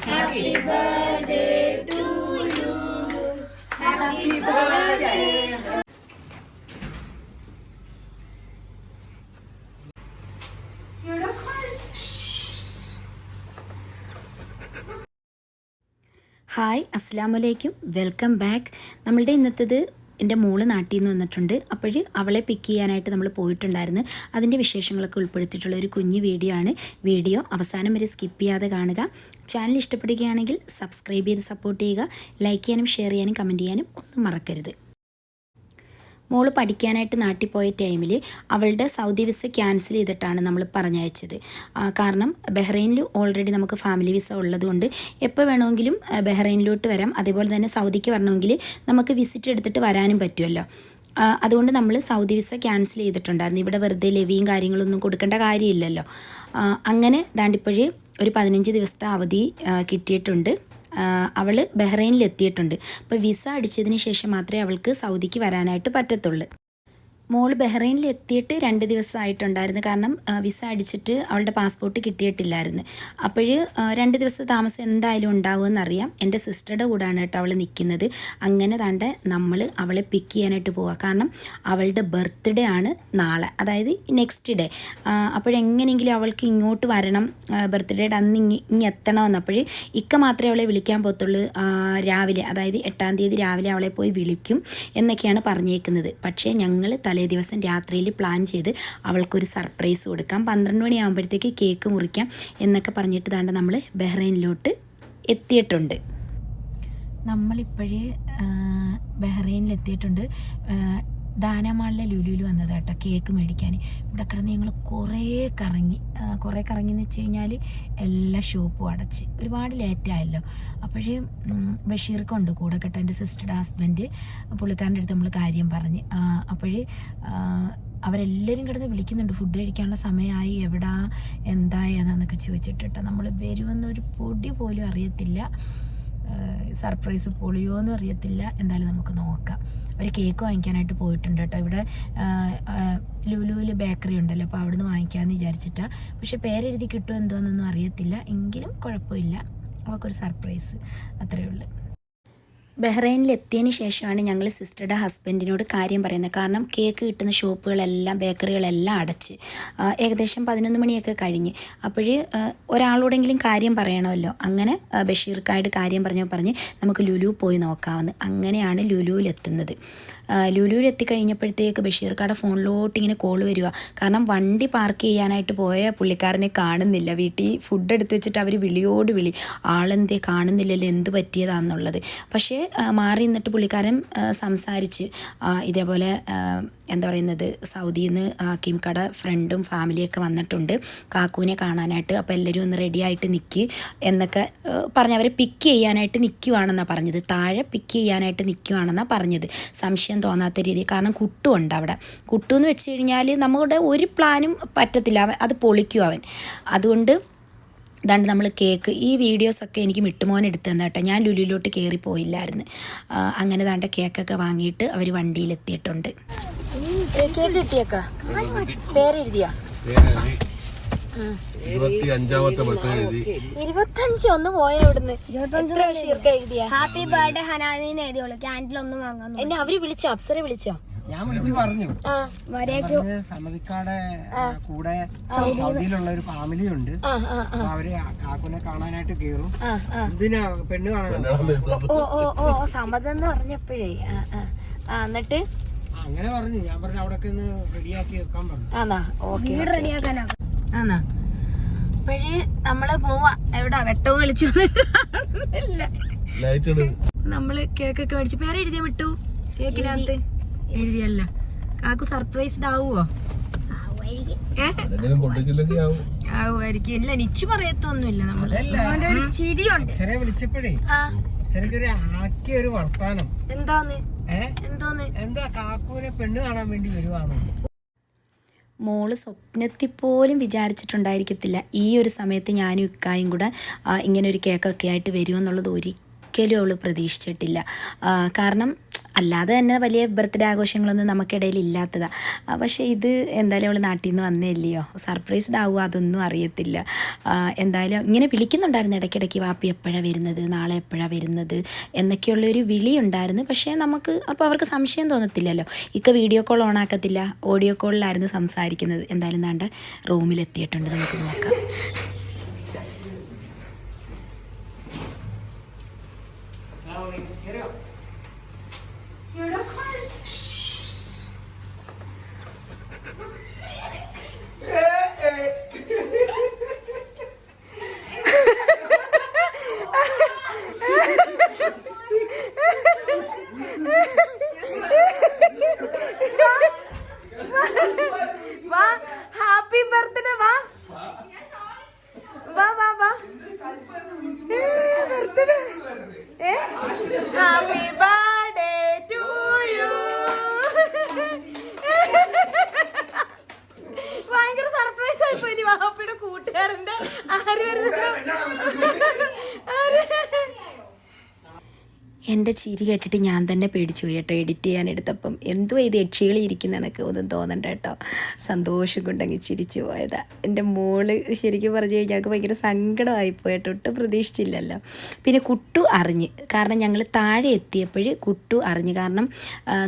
Happy birthday to you. Happy birthday. Hi അസ്സാം വലൈക്കും welcome back നമ്മളുടെ ഇന്നത്തേത് എന്റെ മോൾ നാട്ടിൽ നിന്ന് വന്നിട്ടുണ്ട്. അപ്പോൾ അവളെ പിക്ക് ചെയ്യാനായിട്ട് നമ്മൾ പോയിട്ടുണ്ടായിരുന്നു. അതിന്റെ വിശേഷങ്ങളൊക്കെ ഉൾപ്പെടുത്തിയിട്ടുള്ള ഒരു കുഞ്ഞു വീഡിയോ ആണ്. വീഡിയോ അവസാനം വരെ സ്കിപ്പ് ചെയ്യാതെ കാണുക. ചാനൽ ഇഷ്ടപ്പെടുകയാണെങ്കിൽ സബ്സ്ക്രൈബ് ചെയ്ത് സപ്പോർട്ട് ചെയ്യുക ലൈക്ക് ചെയ്യാനും ഷെയർ ചെയ്യാനും കമന്റ് ചെയ്യാനും ഒന്നും മറക്കരുത്. മോൾ പഠിക്കാനായിട്ട് നാട്ടിൽ പോയ ടൈമിൽ അവളുടെ സൗദി വിസ ക്യാൻസൽ ചെയ്തിട്ടാണ് നമ്മൾ പറഞ്ഞയച്ചത്. കാരണം ബഹ്റൈനിൽ ഓൾറെഡി നമുക്ക് ഫാമിലി വിസ ഉള്ളതുകൊണ്ട് എപ്പോൾ വേണമെങ്കിലും ബഹ്റൈനിലോട്ട് വരാം. അതേപോലെ തന്നെ സൗദിക്ക് വരണമെങ്കിൽ നമുക്ക് വിസിറ്റ് എടുത്തിട്ട് വരാനും പറ്റുമല്ലോ. അതുകൊണ്ട് നമ്മൾ സൗദി വിസ ക്യാൻസൽ ചെയ്തിട്ടുണ്ടായിരുന്നു. ഇവിടെ വെറുതെ ലെവിയും കാര്യങ്ങളൊന്നും കൊടുക്കേണ്ട കാര്യമില്ലല്ലോ. അങ്ങനെ ദാണ്ടിപ്പോഴ് ഒരു പതിനഞ്ച് ദിവസത്തെ അവധി കിട്ടിയിട്ടുണ്ട്. അവൾ ബഹ്റൈനിൽ എത്തിയിട്ടുണ്ട് അപ്പോൾ വിസ അടിച്ചതിന് ശേഷം മാത്രമേ അവൾക്ക് സൗദിക്ക് വരാനായിട്ട് പറ്റത്തുള്ളൂ. മോൾ ബഹ്റൈനിൽ എത്തിയിട്ട് രണ്ട് ദിവസമായിട്ടുണ്ടായിരുന്നു. കാരണം വിസ അടിച്ചിട്ട് അവളുടെ പാസ്പോർട്ട് കിട്ടിയിട്ടില്ലായിരുന്നു. അപ്പോൾ രണ്ട് ദിവസത്തെ താമസം എന്തായാലും ഉണ്ടാവുമെന്നറിയാം. എന്റെ സിസ്റ്ററുടെ കൂടാണ് കേട്ടോ അവൾ നിൽക്കുന്നത്. അങ്ങനെ താണ്ട് നമ്മൾ അവളെ പിക്ക് ചെയ്യാനായിട്ട് പോവുക കാരണം അവളുടെ ബർത്ത്ഡേ ആണ് നാളെ. അതായത് നെക്സ്റ്റ് ഡേ. അപ്പോഴെങ്ങനെയെങ്കിലും അവൾക്ക് ഇങ്ങോട്ട് വരണം. ബർത്ത്ഡേയുടെ അന്ന് ഇങ്ങി ഇങ്ങ് എത്തണമെന്ന് അപ്പോൾ ഇക്ക മാത്രമേ അവളെ വിളിക്കാൻ പോകത്തുള്ളൂ. രാവിലെ അതായത് എട്ടാം തീയതി രാവിലെ അവളെ പോയി വിളിക്കും എന്നൊക്കെയാണ് പറഞ്ഞേക്കുന്നത്. പക്ഷേ ഞങ്ങൾ തലേ ദിവസം രാത്രിയിൽ പ്ലാൻ ചെയ്ത് അവൾക്കൊരു സർപ്രൈസ് കൊടുക്കാം. പന്ത്രണ്ട് മണിയാകുമ്പോഴത്തേക്ക് കേക്ക് മുറിക്കാം എന്നൊക്കെ പറഞ്ഞിട്ട് താണ്ട് നമ്മൾ ബഹ്റൈനിലോട്ട് എത്തിയിട്ടുണ്ട്. നമ്മളിപ്പോഴേ ബഹ്റൈനിൽ എത്തിയിട്ടുണ്ട് ദാനമാളിലെ ലുലുവിൽ വന്നത് കേട്ടോ കേക്ക് മേടിക്കാൻ ഇവിടെ കിടന്ന് ഞങ്ങൾ കുറേ കറങ്ങി കുറേ കറങ്ങി എന്ന് വെച്ച് കഴിഞ്ഞാൽ എല്ലാ ഷോപ്പും അടച്ച്. ഒരുപാട് ലേറ്റായല്ലോ അപ്പോഴേ ബഷീർക്കുണ്ട് കൂടെ കേട്ടോ എന്റെ സിസ്റ്ററുടെ ഹസ്ബൻഡ് പുള്ളിക്കാരന്റെ അടുത്ത് നമ്മൾ കാര്യം പറഞ്ഞ്. അപ്പോഴേ അവരെല്ലാവരും കിടന്ന് വിളിക്കുന്നുണ്ട്. ഫുഡ് കഴിക്കാനുള്ള സമയമായി എവിടാ എന്താ ഏതാന്നൊക്കെ ചോദിച്ചിട്ട് കേട്ടോ നമ്മൾ വരുമെന്നൊരു പൊടി പോലും അറിയത്തില്ല. സർപ്രൈസ് പൊളിയോ എന്നും അറിയത്തില്ല. എന്തായാലും നമുക്ക് നോക്കാം. ഒരു കേക്ക് വാങ്ങിക്കാനായിട്ട് പോയിട്ടുണ്ട് കേട്ടോ. ഇവിടെ ലുലുവിൽ ബേക്കറി ഉണ്ടല്ലോ അപ്പോൾ അവിടുന്ന് വാങ്ങിക്കാമെന്ന് വിചാരിച്ചിട്ടാണ് പക്ഷെ പേരെഴുതി കിട്ടുമോ എന്തോന്നൊന്നും അറിയത്തില്ല. എങ്കിലും കുഴപ്പമില്ല. അവൾക്കൊരു സർപ്രൈസ്. അത്രയേ ഉള്ളൂ. ബഹ്റൈനിൽ എത്തിയതിന് ശേഷമാണ് ഞങ്ങൾ സിസ്റ്ററുടെ ഹസ്ബൻഡിനോട് കാര്യം പറയുന്നത്. കാരണം കേക്ക് കിട്ടുന്ന ഷോപ്പുകളെല്ലാം ബേക്കറികളെല്ലാം അടച്ച്. ഏകദേശം പതിനൊന്ന് മണിയൊക്കെ കഴിഞ്ഞ്. അപ്പോൾ ഒരാളോടെങ്കിലും കാര്യം പറയണമല്ലോ. അങ്ങനെ ബഷീർക്കായിട്ട് കാര്യം പറഞ്ഞു പറഞ്ഞ് നമുക്ക് ലുലു പോയി നോക്കാമെന്ന് അങ്ങനെയാണ് ലുലുവിലെത്തുന്നത്. ലുലുവിൽ എത്തിക്കഴിഞ്ഞപ്പോഴത്തേക്ക് ബഷീർക്കാടെ ഫോണിലോട്ട് ഇങ്ങനെ കോൾ വരിക കാരണം വണ്ടി പാർക്ക് ചെയ്യാനായിട്ട് പോയ പുള്ളിക്കാരനെ കാണുന്നില്ല. വീട്ടിൽ ഫുഡ് എടുത്ത് വെച്ചിട്ട് അവർ വിളിയോട് വിളി. ആളെന്തേ കാണുന്നില്ലല്ലോ എന്ത് പറ്റിയതാണെന്നുള്ളത് പക്ഷേ മാറി നിന്നിട്ട് പുള്ളിക്കാരൻ സംസാരിച്ച് ഇതേപോലെ എന്താ പറയുന്നത് സൗദിയിൽ നിന്ന് കിംകട ഫ്രണ്ടും ഫാമിലിയൊക്കെ വന്നിട്ടുണ്ട്. കാക്കൂനെ കാണാനായിട്ട് അപ്പോൾ എല്ലാവരും ഒന്ന് റെഡി ആയിട്ട് നിൽക്കി എന്നൊക്കെ പറഞ്ഞ് അവരെ പിക്ക് ചെയ്യാനായിട്ട് നിൽക്കുവാണെന്നാണ് പറഞ്ഞത്. താഴെ പിക്ക് ചെയ്യാനായിട്ട് നിൽക്കുവാണെന്നാണ് പറഞ്ഞത്. സംശയം തോന്നാത്ത രീതി കാരണം കുട്ടുമുണ്ട് അവിടെ. കുട്ടു എന്ന് വെച്ച് കഴിഞ്ഞാൽ നമ്മുടെ ഒരു പ്ലാനും പറ്റത്തില്ല. അവൻ അത് പൊളിക്കും അവൻ. അതുകൊണ്ട് ഇതാണ്ട് നമ്മൾ കേക്ക് ഈ വീഡിയോസൊക്കെ എനിക്ക് മിട്ടുമോൻ എടുത്തു തന്നെ കേട്ടോ. ഞാൻ ലുലുവിലോട്ട് കയറി പോയില്ലായിരുന്നു. അങ്ങനെ താണ്ട കേക്കൊക്കെ വാങ്ങിയിട്ട് അവർ വണ്ടിയിലെത്തിയിട്ടുണ്ട്. കേക്ക് കിട്ടിയേക്ക? പേരെഴുതിയാ? ഇരുപത്തഞ്ച് ഒന്ന് പോയ ഇവിടുന്ന്. എഴുതിയ? ഹാപ്പി ബർത്ത്ഡേ ഹനാദിനെ എഴുതിയോളൂ. ക്യാൻഡിൽ ഒന്നും വാങ്ങാൻ എന്നെ അവർ വിളിച്ചോ? അപ്സര വിളിച്ചോ? ഞാൻ വിളിച്ചു പറഞ്ഞു. പറഞ്ഞ് കൂടെ സൗദിയിലുള്ള ഒരു ഫാമിലി ഉണ്ട്. അവർ കാക്കുനെ കാണാനായിട്ട് കേറും. എന്തിനാ പെണ്ണ് കാണാനോ ഓ ഓ ഓ ഓ സമ്മതം എന്ന് പറഞ്ഞപ്പോഴേ എന്നിട്ട്? അങ്ങനെ പറഞ്ഞു. ഞാൻ പറഞ്ഞു അവിടെ ഒന്ന് റെഡിയാക്കി വെക്കാൻ പറഞ്ഞു. ആന്നാ ഓക്കെ വീട് റെഡിയാക്കാനാ? ആന്നാ. അപ്പോഴേ നമ്മൾ പോവാ. എവിടാ വെട്ടവും കളിച്ചു നമ്മൾ കേക്കൊക്കെ മേടിച്ചു പേര് എഴുതിയ വിട്ടു കേക്കിനകത്ത് എഴുതിയല്ല. കാക്കു സർപ്രൈസ്ഡ് ആവുമോ ആവുമായിരിക്കും. ഇല്ല നിച്ചു പറയത്തൊന്നുമില്ല നമ്മൾ. ചിരിയുണ്ട്. വിളിച്ചപ്പോഴേ ആക്കിയ ഒരു വർത്താനം. എന്താന്ന്? ഏ? എന്തോന്ന്? എന്താ കാക്കൂനെ പെണ്ണ് കാണാൻ വേണ്ടി വരുവാണോ? മോൾ സ്വപ്നത്തിൽ പോലും വിചാരിച്ചിട്ടുണ്ടായിരിക്കത്തില്ല. ഈ ഒരു സമയത്ത് ഞാനും ഇക്കായും കൂടെ ഇങ്ങനെ ഒരു കേക്കൊക്കെ ആയിട്ട് വരുമെന്നുള്ളത് ഒരിക്കലും അവൾ പ്രതീക്ഷിച്ചിട്ടില്ല. കാരണം അല്ലാതെ തന്നെ വലിയ ബർത്ത്ഡേ ആഘോഷങ്ങളൊന്നും നമുക്കിടയിൽ ഇല്ലാത്തതാണ് പക്ഷേ ഇത് എന്തായാലും അവൾ നാട്ടിൽ നിന്ന് വന്നില്ലയോ സർപ്രൈസ്ഡ് ആവുക അതൊന്നും അറിയത്തില്ല. എന്തായാലും ഇങ്ങനെ വിളിക്കുന്നുണ്ടായിരുന്നു ഇടയ്ക്കിടയ്ക്ക് വാപ്പി എപ്പോഴാണ് വരുന്നത് നാളെ എപ്പോഴാണ് വരുന്നത് എന്നൊക്കെയുള്ളൊരു വിളി ഉണ്ടായിരുന്നു പക്ഷേ നമുക്ക് അപ്പോൾ അവർക്ക് സംശയം തോന്നത്തില്ലല്ലോ. ഇക്ക വീഡിയോ കോൾ ഓണാക്കത്തില്ല ഓഡിയോ കോളിലായിരുന്നു സംസാരിക്കുന്നത്. എന്തായാലും നാണ്ട റൂമിലെത്തിയിട്ടുണ്ട് നമുക്ക് നോക്കാം. Damn I'm gonna. എന്റെ ചിരി കേട്ടിട്ട് ഞാൻ തന്നെ പേടിച്ചു പോയി കേട്ടോ. എഡിറ്റ് ചെയ്യാൻ എടുത്തപ്പം എന്തോ ഇത് ഇരിക്കുന്ന കണക്ക് ഒന്നും തോന്നണ്ട കേട്ടോ. സന്തോഷം കൊണ്ടങ്ങ് ചിരിച്ചു പോയതാ. എന്റെ മോൾ ശരിക്കും പറഞ്ഞു കഴിഞ്ഞാൽ ഞങ്ങൾക്ക് ഭയങ്കര സങ്കടമായി പോയിട്ട് ഒട്ടും പ്രതീക്ഷിച്ചില്ലല്ലോ. പിന്നെ കുട്ടു അറിഞ്ഞ് കാരണം ഞങ്ങൾ താഴെ എത്തിയപ്പോൾ കുട്ടു അറിഞ്ഞ്. കാരണം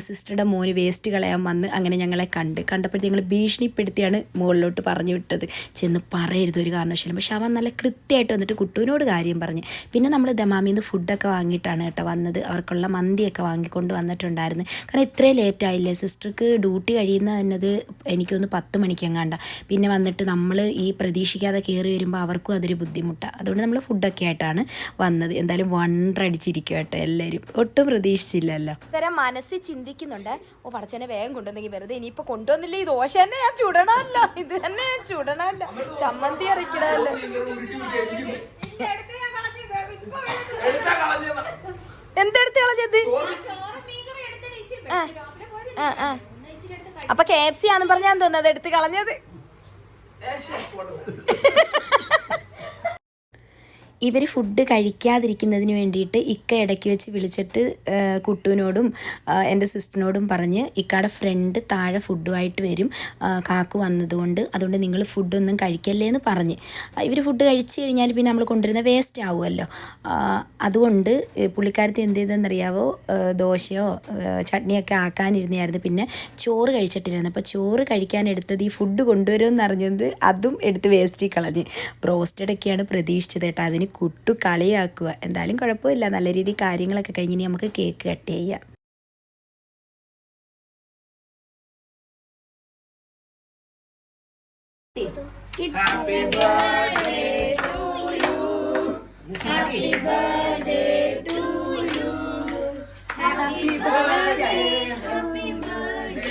സിസ്റ്ററുടെ മോന് വേസ്റ്റ് കളയാൻ വന്ന് അങ്ങനെ ഞങ്ങളെ കണ്ട്. കണ്ടപ്പോഴത്തേക്ക് ഞങ്ങൾ ഭീഷണിപ്പെടുത്തിയാണ് മുകളിലോട്ട് പറഞ്ഞു വിട്ടത്. ചെന്ന് പറയരുത് ഒരു കാരണവശാലും. പക്ഷെ അവൻ നല്ല കൃത്യമായിട്ട് വന്നിട്ട് കുട്ടുവിനോട് കാര്യം പറഞ്ഞ്. പിന്നെ നമ്മൾ ദമാമിന്ന് ഫുഡൊക്കെ വാങ്ങിയിട്ടാണ് കേട്ടോ വന്നത്. അവർക്കുള്ള മന്തിയൊക്കെ വാങ്ങിക്കൊണ്ട് വന്നിട്ടുണ്ടായിരുന്നു. കാരണം ഇത്രയും ലേറ്റ് ആയില്ലേ? സിസ്റ്റർക്ക് ഡ്യൂട്ടി കഴിയുന്ന എന്നത് എനിക്കൊന്ന് പത്ത് മണിക്കെങ്ങാണ്ട. പിന്നെ വന്നിട്ട് നമ്മൾ ഈ പ്രതീക്ഷിക്കാതെ കയറി വരുമ്പോൾ അവർക്കും അതൊരു ബുദ്ധിമുട്ടാണ് അതുകൊണ്ട് നമ്മൾ ഫുഡൊക്കെ ആയിട്ടാണ് വന്നത്. എന്തായാലും വണ്ടടിച്ചിരിക്കും കേട്ടോ എല്ലാവരും ഒട്ടും പ്രതീക്ഷിച്ചില്ലല്ലോ. ഇത്തരം മനസ്സിൽ ചിന്തിക്കുന്നുണ്ട്. ഓ പടച്ചനെ വേഗം കൊണ്ടുവന്നെങ്കിൽ വെറുതെ ഇനിയിപ്പോൾ കൊണ്ടുവന്നില്ല? ഈ ദോശ തന്നെ ഞാൻ ചുടണമല്ലോ. ഇത് തന്നെ ഞാൻ ചുടണമല്ലോ. ചമ്മന്തി അരക്കണമല്ലോ എന്തെടുത്ത് കളഞ്ഞത്. അപ്പൊ കെ എഫ് സി ആണെന്ന് പറഞ്ഞാന്ന് തോന്നുന്നത് എടുത്ത് കളഞ്ഞത്. ഇവർ ഫുഡ് കഴിക്കാതിരിക്കുന്നതിന് വേണ്ടിയിട്ട് ഇക്ക ഇടയ്ക്ക് വെച്ച് വിളിച്ചിട്ട് കുട്ടുവിനോടും എന്റെ സിസ്റ്ററിനോടും പറഞ്ഞ് ഇക്കയുടെ ഫ്രണ്ട് താഴെ ഫുഡുമായിട്ട് വരും. കാക്കു വന്നതുകൊണ്ട് അതുകൊണ്ട് നിങ്ങൾ ഫുഡൊന്നും കഴിക്കല്ലേ എന്ന് പറഞ്ഞ്. ഇവർ ഫുഡ് കഴിച്ചു കഴിഞ്ഞാൽ പിന്നെ നമ്മൾ കൊണ്ടുവരുന്ന വേസ്റ്റ് ആവുമല്ലോ. അതുകൊണ്ട് പുള്ളിക്കാരത്തി എന്ത് ചെയ്തെന്നറിയാവോ ദോശയോ ചട്നിയൊക്കെ ആക്കാനിരുന്നായിരുന്നു പിന്നെ ചോറ് കഴിച്ചിട്ടിരുന്നു. അപ്പോൾ ചോറ് കഴിക്കാനെടുത്തത് ഈ ഫുഡ് കൊണ്ടുവരുമെന്ന് അറിഞ്ഞത് അതും എടുത്ത് വേസ്റ്റിൽ കളഞ്ഞ്. ബ്രോസ്റ്റഡൊക്കെയാണ് പ്രതീക്ഷിച്ചത് കേട്ടോ. അതിന് കുട്ടു കളിയാക്കുക. എന്തായാലും കുഴപ്പമില്ല. നല്ല രീതിയിൽ കാര്യങ്ങളൊക്കെ കഴിഞ്ഞ് ഇനി നമുക്ക് കേക്ക് കട്ട് ചെയ്യാം.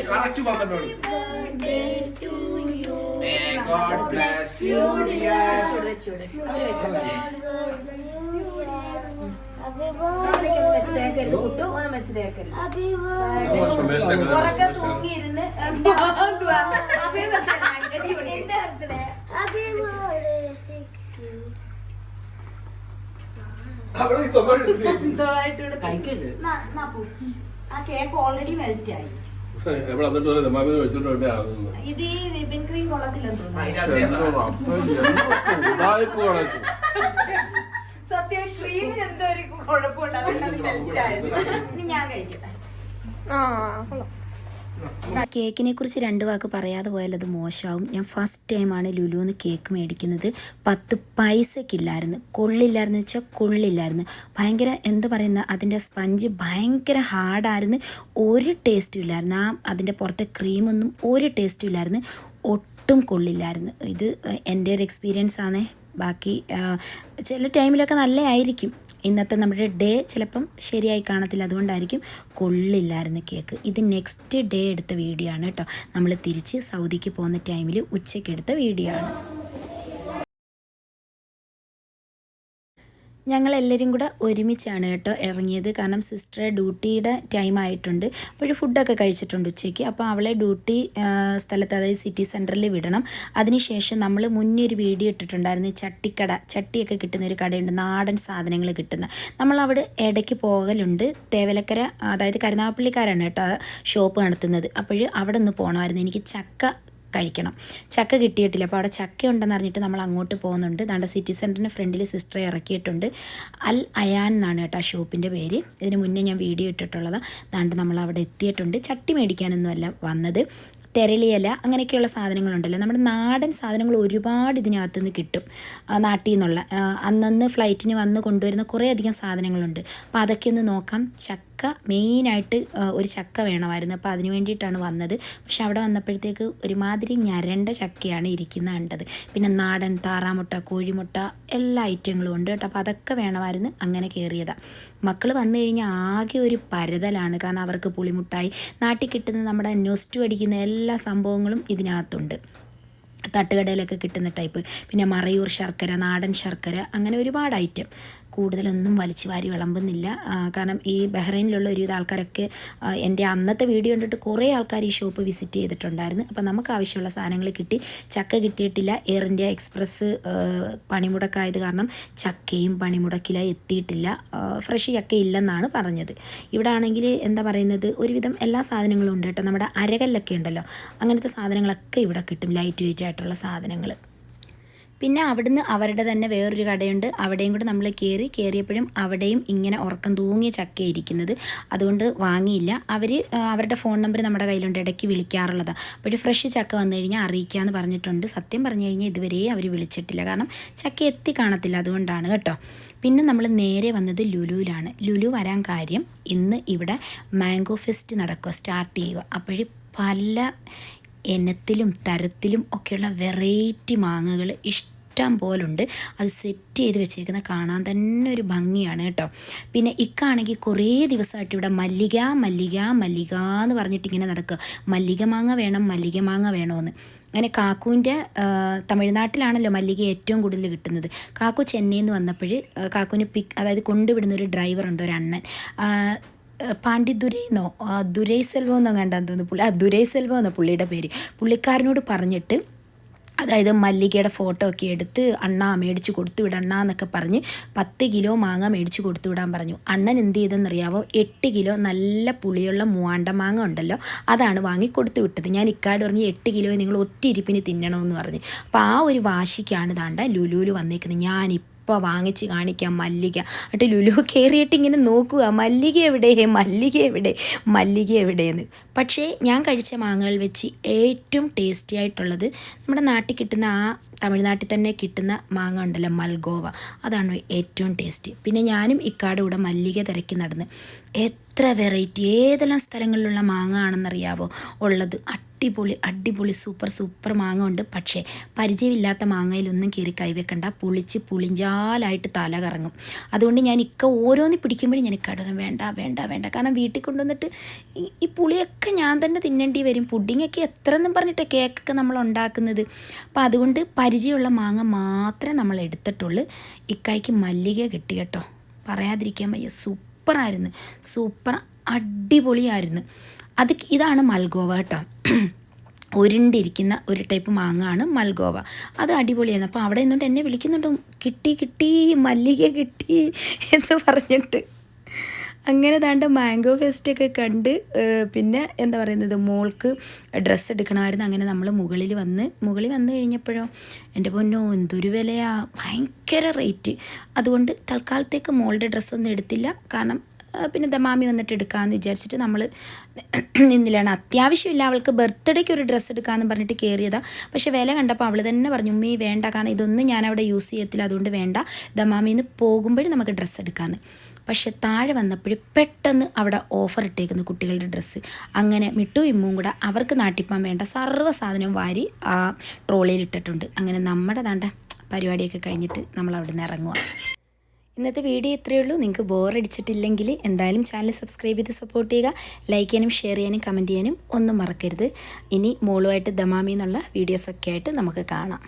കറക്റ്റ് പറഞ്ഞോളൂ birthday ആ കേക്ക് ഓൾറെഡി മെൽറ്റ് ആയി. എവിടെ വന്നിട്ട് ഒരു ദമാമിന്ന് വെച്ചിട്ട് വേണ്ടേ ആകുന്നു. ഇത് ഈ വിപ്പിംഗ് ക്രീം കൊള്ളത്തില്ലെന്ന് തോന്നുന്നു. സത്യം ക്രീമിന് എന്തോ ഒരു കുഴപ്പമുണ്ട്. അതുകൊണ്ട് അത് മെൽറ്റ് ആയത് ഇനി ഞാൻ കഴിക്കട്ടെ. ആ കൊള്ളാം. കേക്കിനെ കുറിച്ച് രണ്ട് വാക്ക് പറയാതെ പോയാൽ അത് മോശമാവും. ഞാൻ ഫസ്റ്റ് ടൈമാണ് ലുലുന്ന് കേക്ക് മേടിക്കുന്നത്. പത്ത് പൈസക്കില്ലായിരുന്നു. കൊള്ളില്ലായിരുന്നു വെച്ചാൽ കൊള്ളില്ലായിരുന്നു. ഭയങ്കര എന്ത് പറയുന്ന അതിന്റെ സ്പഞ്ച് ഭയങ്കര ഹാർഡായിരുന്നു ഒരു ടേസ്റ്റും ഇല്ലായിരുന്നു. ആ അതിന്റെ പുറത്തെ ക്രീമൊന്നും ഒരു ടേസ്റ്റും ഇല്ലായിരുന്നു. ഒട്ടും കൊള്ളില്ലായിരുന്നു. ഇത് എന്റെ ഒരു എക്സ്പീരിയൻസ് ആണേ. ബാക്കി ചില ടൈമിലൊക്കെ നല്ല ആയിരിക്കും ഇന്നത്തെ നമ്മുടെ ഡേ ചിലപ്പം ശരിയായി കാണത്തില്ല. അതുകൊണ്ടായിരിക്കും കൊള്ളില്ലായിരുന്നു കേക്ക്. ഇത് നെക്സ്റ്റ് ഡേ എടുത്ത വീഡിയോ ആണ് കേട്ടോ. നമ്മൾ തിരിച്ച് സൗദിക്ക് പോകുന്ന ടൈമിൽ ഉച്ചയ്ക്ക് എടുത്ത വീഡിയോ ആണ്. ഞങ്ങളെല്ലാവരും കൂടെ ഒരുമിച്ചാണ് കേട്ടോ ഇറങ്ങിയത്. കാരണം സിസ്റ്റർ ഡ്യൂട്ടിയുടെ ടൈം ആയിട്ടുണ്ട്. അപ്പോൾ ഫുഡൊക്കെ കഴിച്ചിട്ടുണ്ട് ഉച്ചയ്ക്ക്. അപ്പോൾ അവളെ ഡ്യൂട്ടി സ്ഥലത്ത് അതായത് സിറ്റി സെന്ററിൽ വിടണം. അതിനുശേഷം നമ്മൾ മുന്നേ ഒരു വീഡിയോ ഇട്ടിട്ടുണ്ടായിരുന്നു. ചട്ടിക്കട ചട്ടിയൊക്കെ കിട്ടുന്ന ഒരു കടയുണ്ട്. നാടൻ സാധനങ്ങൾ കിട്ടുന്ന. നമ്മൾ അവിടെ ഇടയ്ക്ക് പോകലുണ്ട്. തേവലക്കര അതായത് കരുനാഗപ്പള്ളിക്കാരാണ് കേട്ടോ ഷോപ്പ് നടത്തുന്നത്. അപ്പോൾ അവിടെ ഒന്ന് പോകണമായിരുന്നു എനിക്ക് ചക്ക കഴിക്കണം. ചക്ക കിട്ടിയിട്ടില്ല. അപ്പോൾ അവിടെ ചക്ക ഉണ്ടെന്ന് അറിഞ്ഞിട്ട് നമ്മൾ അങ്ങോട്ട് പോകുന്നുണ്ട്. ദാണ്ട സിറ്റി സെന്ററിന് ഫ്രണ്ടിൽ സിസ്റ്റർ ഇറക്കിയിട്ടുണ്ട്. അൽ അയാൻ എന്നാണ് കേട്ടോ ആ ഷോപ്പിന്റെ പേര്. ഇതിന് മുന്നേ ഞാൻ വീഡിയോ ഇട്ടിട്ടുള്ളത്. ദാണ്ട് നമ്മൾ അവിടെ എത്തിയിട്ടുണ്ട്. ചട്ടി മേടിക്കാനൊന്നുമല്ല വന്നത്. തെരളിയില അങ്ങനെയൊക്കെയുള്ള സാധനങ്ങളുണ്ടല്ലോ. നമ്മുടെ നാടൻ സാധനങ്ങൾ ഒരുപാട് ഇതിനകത്ത് നിന്ന് കിട്ടും നാട്ടിൽ നിന്നുള്ള. അന്നന്ന് ഫ്ലൈറ്റിന് വന്ന് കൊണ്ടുവരുന്ന കുറേ അധികം സാധനങ്ങളുണ്ട്. അപ്പോൾ അതൊക്കെ ഒന്ന് നോക്കാം. ചക്ക മെയിനായിട്ട് ആ, ഒരു ചക്ക വേണമായിരുന്നു. അപ്പോൾ അതിന് വേണ്ടിയിട്ടാണ് വന്നത്. പക്ഷെ അവിടെ വന്നപ്പോഴത്തേക്ക് ഒരുമാതിരി ഞരണ്ട ചക്കയാണ് ഇരിക്കുന്ന കണ്ടത്. പിന്നെ നാടൻ താറാമുട്ട കോഴിമുട്ട എല്ലാ ഐറ്റങ്ങളും ഉണ്ട് കേട്ടോ. അപ്പോൾ അതൊക്കെ വേണമായിരുന്നു അങ്ങനെ കയറിയതാണ് മക്കൾ വന്നു കഴിഞ്ഞാൽ ആകെ ഒരു പരതലാണ്. കാരണം അവർക്ക് പുളിമുട്ടായി നാട്ടിൽ കിട്ടുന്ന നമ്മുടെ നൊസ്റ്റു അടിക്കുന്ന എല്ലാ സംഭവങ്ങളും ഇതിനകത്തുണ്ട്. തട്ടുകടയിലൊക്കെ കിട്ടുന്ന ടൈപ്പ്. പിന്നെ മറയൂർ ശർക്കര നാടൻ ശർക്കര അങ്ങനെ ഒരുപാട് ഐറ്റം. കൂടുതലൊന്നും വലിച്ചു വാരി വിളമ്പുന്നില്ല. കാരണം ഈ ബഹ്റൈനിലുള്ള ഒരുവിധ ആൾക്കാരൊക്കെ എന്റെ അന്നത്തെ വീഡിയോ കണ്ടിട്ട് കുറേ ആൾക്കാർ ഈ ഷോപ്പ് വിസിറ്റ് ചെയ്തിട്ടുണ്ടായിരുന്നു. അപ്പോൾ നമുക്ക് ആവശ്യമുള്ള സാധനങ്ങൾ കിട്ടി. ചക്ക കിട്ടിയിട്ടില്ല. എയർ ഇന്ത്യ എക്സ്പ്രസ് പണിമുടക്കായത് കാരണം ചക്കയും പണിമുടക്കില എത്തിയിട്ടില്ല. ഫ്രഷ് ചക്ക ഇല്ലെന്നാണ് പറഞ്ഞത്. ഇവിടെ ആണെങ്കിൽ എന്താ പറയുന്നത്? ഒരുവിധം എല്ലാ സാധനങ്ങളും ഉണ്ട് കേട്ടോ. നമ്മുടെ അരകല്ലൊക്കെ ഉണ്ടല്ലോ. അങ്ങനത്തെ സാധനങ്ങളൊക്കെ ഇവിടെ കിട്ടും. ലൈറ്റ് വെയിറ്റ് ആയിട്ടുള്ള സാധനങ്ങൾ പിന്നെ അവിടുന്ന് അവരുടെ തന്നെ വേറൊരു കടയുണ്ട്. അവിടെയും കൂടെ നമ്മൾ കയറി കയറിയപ്പോഴും അവിടെയും ഇങ്ങനെ ഉറക്കം തൂങ്ങിയ ചക്ക ഇരിക്കുന്നത്. അതുകൊണ്ട് വാങ്ങിയില്ല. അവർ അവരുടെ ഫോൺ നമ്പർ നമ്മുടെ കയ്യിലുണ്ട്. ഇടയ്ക്ക് വിളിക്കാറുള്ളത്. അപ്പോൾ ഫ്രഷ് ചക്ക വന്നു കഴിഞ്ഞാൽ അറിയിക്കാമെന്ന് പറഞ്ഞിട്ടുണ്ട്. സത്യം പറഞ്ഞു കഴിഞ്ഞാൽ ഇതുവരെ അവർ വിളിച്ചിട്ടില്ല. കാരണം ചക്ക എത്തി കാണത്തില്ല അതുകൊണ്ടാണ് കേട്ടോ. പിന്നെ നമ്മൾ നേരെ വന്നത് ലുലുവിലാണ്. ലുലു വരാൻ കാര്യം ഇന്ന് ഇവിടെ മാംഗോ ഫെസ്റ്റ് നടക്കുക സ്റ്റാർട്ട് ചെയ്യുക അപ്പോഴും പല ഇനത്തിലും തരത്തിലും ഒക്കെയുള്ള വെറൈറ്റി മാങ്ങകൾ ഇഷ്ടം പോലുണ്ട്. അത് സെറ്റ് ചെയ്ത് വെച്ചേക്കുന്ന കാണാൻ തന്നെ ഒരു ഭംഗിയാണ് കേട്ടോ. പിന്നെ ഇക്കാണെങ്കിൽ കുറേ ദിവസമായിട്ട് ഇവിടെ മല്ലിക മല്ലിക മല്ലിക എന്ന് പറഞ്ഞിട്ട് ഇങ്ങനെ നടക്കുക. മല്ലിക മാങ്ങ വേണം മല്ലിക മാങ്ങ വേണമെന്ന് അങ്ങനെ കാക്കുവിന്റെ തമിഴ്നാട്ടിലാണല്ലോ മല്ലിക ഏറ്റവും കൂടുതൽ കിട്ടുന്നത്. കാക്കു ചെന്നൈയിൽ നിന്ന് വന്നപ്പോൾ കാക്കുവിന് പിക്ക് അതായത് കൊണ്ടുവിടുന്ന ഒരു ഡ്രൈവറുണ്ട് ഒരു അണ്ണൻ. പാണ്ഡിദുരൈന്നോ? ദുരൈ സെൽവം എന്നോ കണ്ടാന്ന് തോന്നുന്നു പുള്ളി. ആ ദുരൈ സെൽവം എന്ന പുള്ളിയുടെ പേര്. പുള്ളിക്കാരനോട് പറഞ്ഞിട്ട് അതായത് മല്ലികയുടെ ഫോട്ടോ ഒക്കെ എടുത്ത് അണ്ണ മേടിച്ച് കൊടുത്തു വിടണ്ണ എന്നൊക്കെ പറഞ്ഞ് പത്ത് കിലോ മാങ്ങ മേടിച്ച് കൊടുത്തു വിടാൻ പറഞ്ഞു. അണ്ണൻ എന്ത് ചെയ്തെന്നറിയാവോ? എട്ട് കിലോ നല്ല പുളിയുള്ള മൂവാണ്ട മാങ്ങ ഉണ്ടല്ലോ അതാണ് വാങ്ങി കൊടുത്തു വിട്ടത്. ഞാൻ ഇക്കാട് പറഞ്ഞ് എട്ട് കിലോ നിങ്ങൾ ഒറ്റ ഇരിപ്പിന് തിന്നണമെന്ന് പറഞ്ഞ്. അപ്പോൾ ആ ഒരു വാശിക്കാണ് താണ്ട ലുലുവിൽ വന്നേക്കുന്നത്. ഞാനിപ്പോൾ ഇപ്പോൾ വാങ്ങിച്ച് കാണിക്കാം മല്ലിക. എന്നിട്ട് ലുലു കയറിയിട്ട് ഇങ്ങനെ നോക്കുക മല്ലിക എവിടെ മല്ലിക എവിടെ മല്ലിക എവിടെയെന്ന്. പക്ഷേ ഞാൻ കഴിച്ച മാങ്ങകൾ വെച്ച് ഏറ്റവും ടേസ്റ്റി ആയിട്ടുള്ളത് നമ്മുടെ നാട്ടിൽ കിട്ടുന്ന ആ തമിഴ്നാട്ടിൽ തന്നെ കിട്ടുന്ന മാങ്ങ ഉണ്ടല്ലോ മൽഗോവ. അതാണ് ഏറ്റവും ടേസ്റ്റ് പിന്നെ ഞാനും ഇക്കാട് കൂടെ മല്ലിക തിരക്കി നടന്ന് എത്ര വെറൈറ്റി ഏതെല്ലാം സ്ഥലങ്ങളിലുള്ള മാങ്ങ ആണെന്നറിയാവോ ഉള്ളത് അടിപൊളി അടിപൊളി സൂപ്പർ സൂപ്പർ മാങ്ങ ഉണ്ട്. പക്ഷേ പരിചയമില്ലാത്ത മാങ്ങയിലൊന്നും കയറി കൈവെക്കണ്ട. പുളിച്ച് പുളിഞ്ചാലായിട്ട് തല കറങ്ങും. അതുകൊണ്ട് ഞാൻ ഇക്ക ഓരോന്ന് പിടിക്കുമ്പോഴും ഞാൻ ഇക്കടണം വേണ്ട വേണ്ട വേണ്ട. കാരണം വീട്ടിൽ കൊണ്ടുവന്നിട്ട് ഈ- ഈ പുളിയൊക്കെ ഞാൻ തന്നെ തിന്നേണ്ടി വരും. പുഡിങ്ങൊക്കെ എത്ര എന്നും പറഞ്ഞിട്ട് കേക്കൊക്കെ നമ്മൾ ഉണ്ടാക്കുന്നത്. അപ്പോൾ അതുകൊണ്ട് പരിചയമുള്ള മാങ്ങ മാത്രമേ നമ്മൾ എടുത്തിട്ടുള്ളൂ. ഇക്കായ്ക്ക് മല്ലിക കിട്ടി കേട്ടോ. പറയാതിരിക്കാൻ വയ്യ. സൂപ്പറായിരുന്നു. സൂപ്പർ അടിപൊളിയായിരുന്നു. അത് ഇതാണ് മൽഗോവ കേട്ടോ. ഉരുണ്ടിരിക്കുന്ന ഒരു ടൈപ്പ് മാങ്ങാണ് മൽഗോവ. അത് അടിപൊളിയാണ് അപ്പോൾ അവിടെ നിന്നുകൊണ്ട് എന്നെ വിളിക്കുന്നുണ്ട്. കിട്ടി കിട്ടി മല്ലിക കിട്ടി എന്ന് പറഞ്ഞിട്ട്. അങ്ങനെ താണ്ട് മാംഗോ ഫെസ്റ്റൊക്കെ കണ്ട് പിന്നെ എന്താ പറയുന്നത് മോൾക്ക് ഡ്രസ്സ് എടുക്കണമായിരുന്നു. അങ്ങനെ നമ്മൾ മുകളിൽ വന്ന് മുകളിൽ വന്നു കഴിഞ്ഞപ്പോഴോ എന്റെ പൊന്നോ എന്തൊരു വിലയാ. ഭയങ്കര റേറ്റ്. അതുകൊണ്ട് തൽക്കാലത്തേക്ക് മോളുടെ ഡ്രസ്സൊന്നും എടുത്തില്ല. കാരണം പിന്നെ ദമാമി വന്നിട്ട് എടുക്കാമെന്ന് വിചാരിച്ചിട്ട് നമ്മൾ നിന്നിലാണ് അത്യാവശ്യമില്ല അവൾക്ക് ബർത്ത്ഡേക്ക് ഒരു ഡ്രസ്സ് എടുക്കാമെന്ന് പറഞ്ഞിട്ട് കയറിയതാണ് പക്ഷെ വില കണ്ടപ്പോൾ അവൾ തന്നെ പറഞ്ഞു ഉമ്മി വേണ്ട കാരണം ഇതൊന്നും ഞാൻ അവിടെ യൂസ് ചെയ്യത്തില്ല അതുകൊണ്ട് വേണ്ട. ദമാമിന്ന് പോകുമ്പോഴും നമുക്ക് ഡ്രസ്സ് എടുക്കാമെന്ന് പക്ഷെ താഴെ വന്നപ്പോൾ പെട്ടെന്ന് അവിടെ ഓഫർ ഇട്ടേക്കുന്നു കുട്ടികളുടെ ഡ്രസ്സ്. അങ്ങനെ മിട്ടു ഇമ്മും കൂടെ അവർക്ക് നാട്ടിപ്പാൻ വേണ്ട സർവ സാധനവും വാരി ആ ട്രോളിയിൽ ഇട്ടിട്ടുണ്ട്. അങ്ങനെ നമ്മുടെ താണ്ട പരിപാടിയൊക്കെ കഴിഞ്ഞിട്ട് നമ്മൾ അവിടെ നിന്ന് ഇറങ്ങുക ഇന്നത്തെ വീഡിയോ ഇത്രയേ ഉള്ളൂ. നിങ്ങൾക്ക് ബോറടിച്ചിട്ടില്ലെങ്കിൽ എന്തായാലും ചാനൽ സബ്സ്ക്രൈബ് ചെയ്ത് സപ്പോർട്ട് ചെയ്യുക. ലൈക്ക് ചെയ്യാനും ഷെയർ ചെയ്യാനും കമന്റ് ചെയ്യാനും ഒന്നും മറക്കരുത്. ഇനി മോളുമായിട്ട് ദമാമി എന്നുള്ള വീഡിയോസൊക്കെ ആയിട്ട് നമുക്ക് കാണാം.